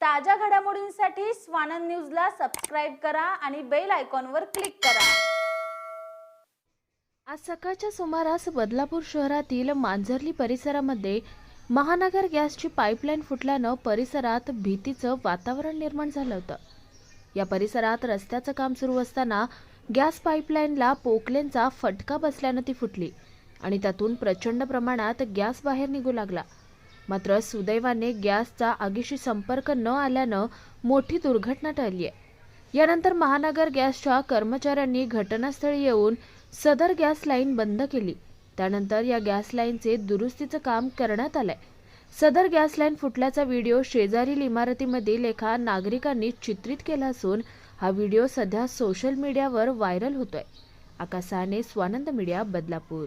ताज्या घडामोडींसाठी स्वानंद न्यूजला सबस्क्राईब करा आणि बेल आयकॉनवर क्लिक करा. आज सकाळच्या सुमारास बदलापूर शहरातील मांजरली परिसरामध्ये महानगर गॅसची पाईपलाईन फुटल्यानं परिसरात भीतीचं वातावरण निर्माण झालं होतं. या परिसरात रस्त्याचं काम सुरू असताना गॅस पाईपलाईनला पोकलेनचा फटका बसल्यानं ती फुटली आणि त्यातून प्रचंड प्रमाणात गॅस बाहेर निघू लागला. मात्र सुदैवाने गॅसचा आगीशी संपर्क न आल्यानं मोठी दुर्घटना टळली आहे. यानंतर महानगर गॅसच्या कर्मचाऱ्यांनी घटनास्थळी येऊन सदर गॅस लाईन बंद केली. त्यानंतर या गॅस लाईनचे दुरुस्तीचं काम करण्यात आलंय. सदर गॅस लाईन फुटल्याचा व्हिडिओ शेजारील इमारतीमधील एका नागरिकांनी चित्रित केला असून हा व्हिडिओ सध्या सोशल मीडियावर व्हायरल होतोय. आकाशाने Swanand media Badlapur.